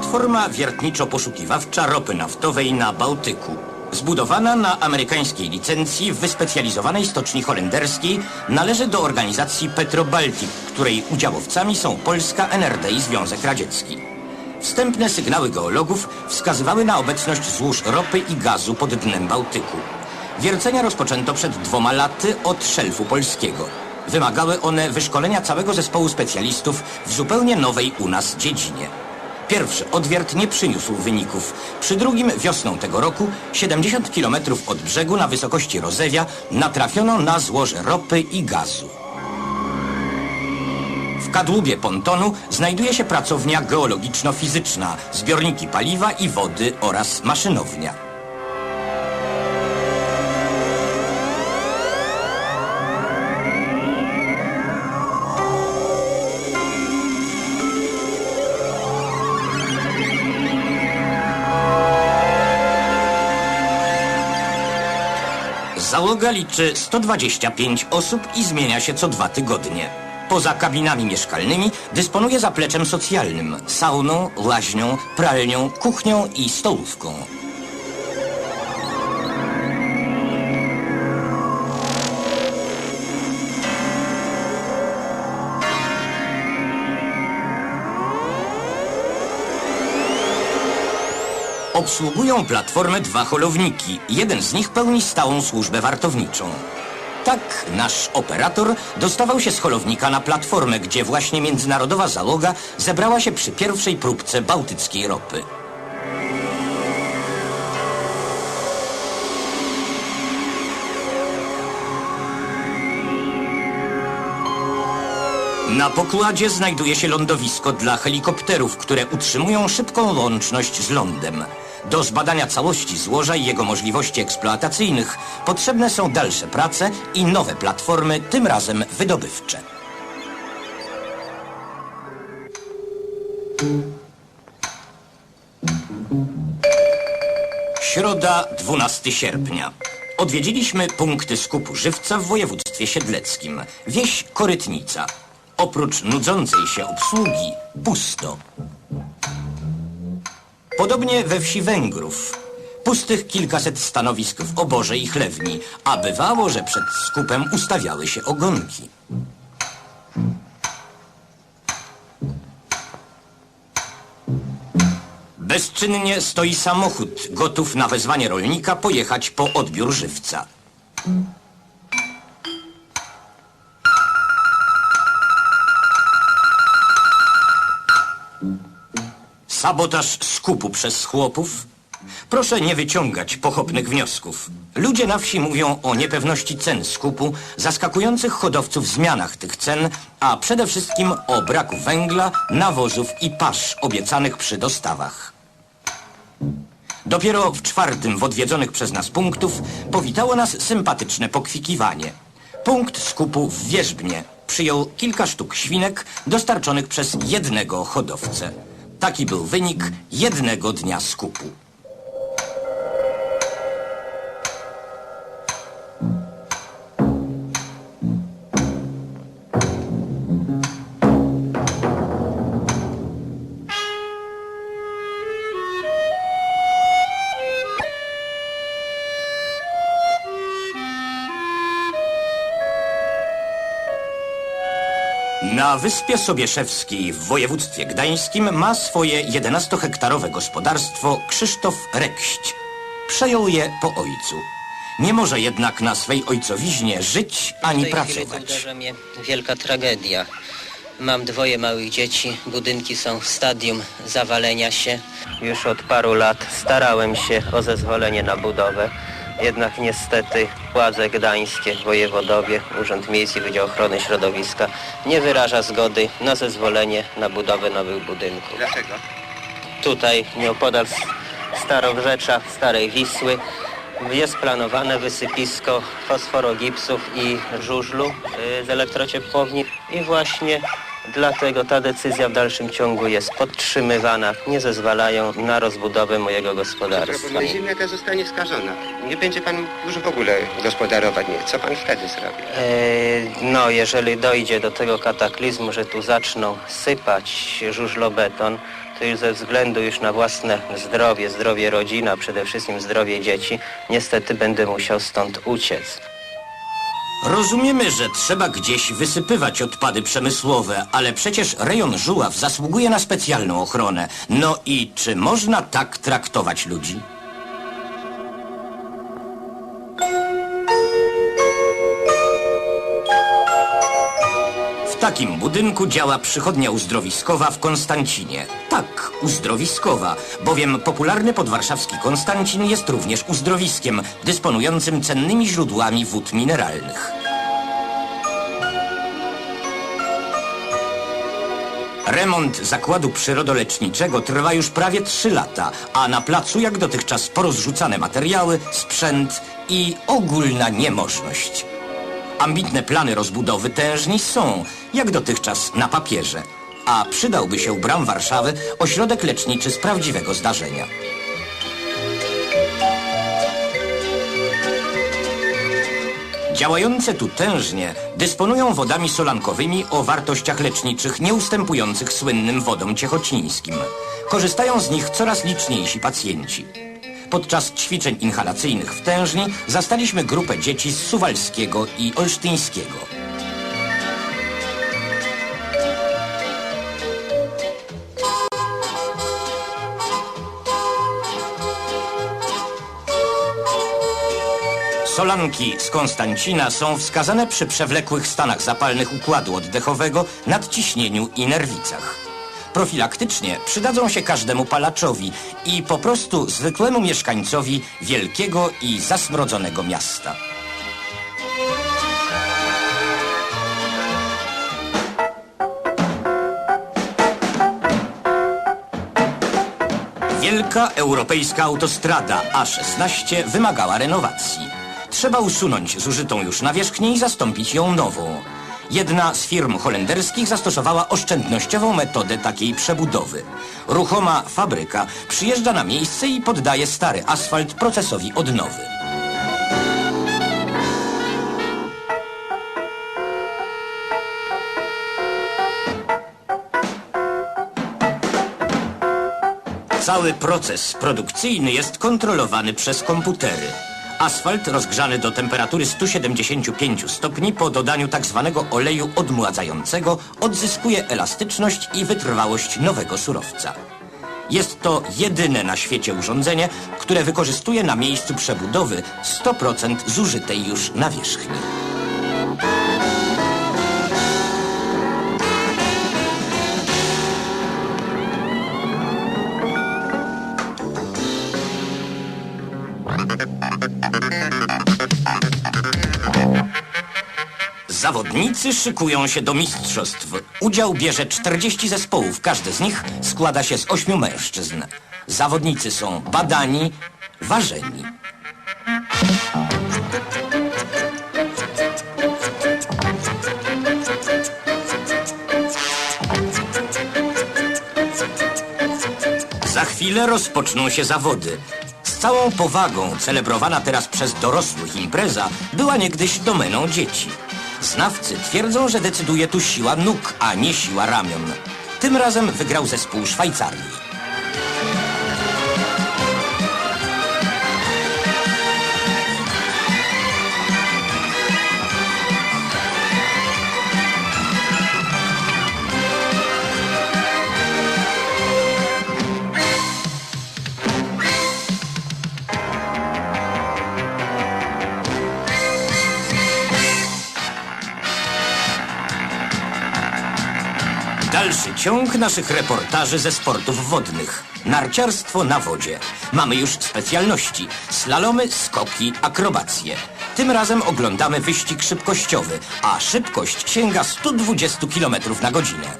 platforma wiertniczo-poszukiwawcza ropy naftowej na Bałtyku. Zbudowana na amerykańskiej licencji w wyspecjalizowanej stoczni holenderskiej należy do organizacji Petrobaltic, której udziałowcami są Polska, NRD i Związek Radziecki. Wstępne sygnały geologów wskazywały na obecność złóż ropy i gazu pod dnem Bałtyku. Wiercenia rozpoczęto przed dwoma laty od szelfu polskiego. Wymagały one wyszkolenia całego zespołu specjalistów w zupełnie nowej u nas dziedzinie. Pierwszy odwiert nie przyniósł wyników. Przy drugim wiosną tego roku, 70 km od brzegu na wysokości Rozewia, natrafiono na złoże ropy i gazu. W kadłubie pontonu znajduje się pracownia geologiczno-fizyczna, zbiorniki paliwa i wody oraz maszynownia. Załoga liczy 125 osób i zmienia się co dwa tygodnie. Poza kabinami mieszkalnymi dysponuje zapleczem socjalnym, sauną, łaźnią, pralnią, kuchnią i stołówką. Obsługują platformę dwa holowniki. Jeden z nich pełni stałą służbę wartowniczą. Tak nasz operator dostawał się z holownika na platformę, gdzie właśnie międzynarodowa załoga zebrała się przy pierwszej próbce bałtyckiej ropy. Na pokładzie znajduje się lądowisko dla helikopterów, które utrzymują szybką łączność z lądem. Do zbadania całości złoża i jego możliwości eksploatacyjnych potrzebne są dalsze prace i nowe platformy, tym razem wydobywcze. Środa, 12 sierpnia. Odwiedziliśmy punkty skupu żywca w województwie siedleckim. Wieś Korytnica. Oprócz nudzącej się obsługi, pusto. Podobnie we wsi Węgrów. Pustych kilkaset stanowisk w oborze i chlewni, a bywało, że przed skupem ustawiały się ogonki. Bezczynnie stoi samochód, gotów na wezwanie rolnika pojechać po odbiór żywca. Sabotaż skupu przez chłopów? Proszę nie wyciągać pochopnych wniosków. Ludzie na wsi mówią o niepewności cen skupu, zaskakujących hodowców zmianach tych cen, a przede wszystkim o braku węgla, nawozów i pasz obiecanych przy dostawach. Dopiero w czwartym w odwiedzonych przez nas punktów powitało nas sympatyczne pokwikiwanie. Punkt skupu w Wierzbnie przyjął kilka sztuk świnek dostarczonych przez jednego hodowcę. Taki był wynik jednego dnia skupu. Na Wyspie Sobieszewskiej w województwie gdańskim ma swoje 11-hektarowe gospodarstwo Krzysztof Rekść. Przejął je po ojcu. Nie może jednak na swej ojcowiźnie żyć ani pracować. uderza mnie wielka tragedia. Mam dwoje małych dzieci, budynki są w stadium zawalenia się. Już od paru lat starałem się o zezwolenie na budowę, jednak niestety władze gdańskie, wojewodowie, Urząd Miejski, Wydział Ochrony Środowiska nie wyraża zgody na zezwolenie na budowę nowych budynków. Dlaczego? Tutaj nieopodal Starowrzecza, Starej Wisły jest planowane wysypisko fosforogipsów i żużlu y, z elektrociepłowni i właśnie dlatego ta decyzja w dalszym ciągu jest podtrzymywana. Nie zezwalają na rozbudowę mojego gospodarstwa. Ziemia ta zostanie skażona. Nie będzie pan już w ogóle gospodarować. Nie. Co pan wtedy zrobi? E, No, jeżeli dojdzie do tego kataklizmu, że tu zaczną sypać żużlobeton, to już ze względu już na własne zdrowie, zdrowie rodziny, a przede wszystkim zdrowie dzieci, niestety będę musiał stąd uciec. Rozumiemy, że trzeba gdzieś wysypywać odpady przemysłowe, ale przecież rejon Żuław zasługuje na specjalną ochronę. No i czy można tak traktować ludzi? Takim budynku działa przychodnia uzdrowiskowa w Konstancinie. Tak, uzdrowiskowa, bowiem popularny podwarszawski Konstancin jest również uzdrowiskiem, dysponującym cennymi źródłami wód mineralnych. Remont zakładu przyrodoleczniczego trwa już prawie 3 lata, a na placu jak dotychczas porozrzucane materiały, sprzęt i ogólna niemożność. Ambitne plany rozbudowy tężni są, jak dotychczas, na papierze. A przydałby się bram Warszawy ośrodek leczniczy z prawdziwego zdarzenia. Działające tu tężnie dysponują wodami solankowymi o wartościach leczniczych nieustępujących słynnym wodom ciechocińskim. Korzystają z nich coraz liczniejsi pacjenci. Podczas ćwiczeń inhalacyjnych w tężni zastaliśmy grupę dzieci z Suwalskiego i Olsztyńskiego. Solanki z Konstancina są wskazane przy przewlekłych stanach zapalnych układu oddechowego, nadciśnieniu i nerwicach. Profilaktycznie przydadzą się każdemu palaczowi i po prostu zwykłemu mieszkańcowi wielkiego i zasmrodzonego miasta. Wielka europejska autostrada A16 wymagała renowacji. Trzeba usunąć zużytą już nawierzchnię i zastąpić ją nową. Jedna z firm holenderskich zastosowała oszczędnościową metodę takiej przebudowy. Ruchoma fabryka przyjeżdża na miejsce i poddaje stary asfalt procesowi odnowy. Cały proces produkcyjny jest kontrolowany przez komputery. Asfalt rozgrzany do temperatury 175 stopni po dodaniu tzw. oleju odmładzającego odzyskuje elastyczność i wytrwałość nowego surowca. Jest to jedyne na świecie urządzenie, które wykorzystuje na miejscu przebudowy 100% zużytej już nawierzchni. Zawodnicy szykują się do mistrzostw. Udział bierze 40 zespołów. Każdy z nich składa się z 8 mężczyzn. Zawodnicy są badani, ważeni. Za chwilę rozpoczną się zawody. Całą powagą celebrowana teraz przez dorosłych impreza była niegdyś domeną dzieci. Znawcy twierdzą, że decyduje tu siła nóg, a nie siła ramion. Tym razem wygrał zespół Szwajcarii. Ciąg naszych reportaży ze sportów wodnych. Narciarstwo na wodzie. Mamy już specjalności. Slalomy, skoki, akrobacje. Tym razem oglądamy wyścig szybkościowy, a szybkość sięga 120 km na godzinę.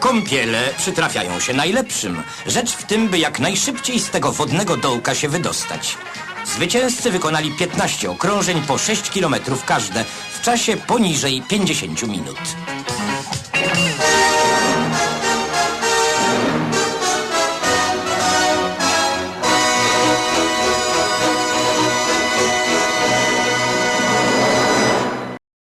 Kąpiele przytrafiają się najlepszym. Rzecz w tym, by jak najszybciej z tego wodnego dołka się wydostać. Zwycięzcy wykonali 15 okrążeń po 6 km każde w czasie poniżej 50 minut.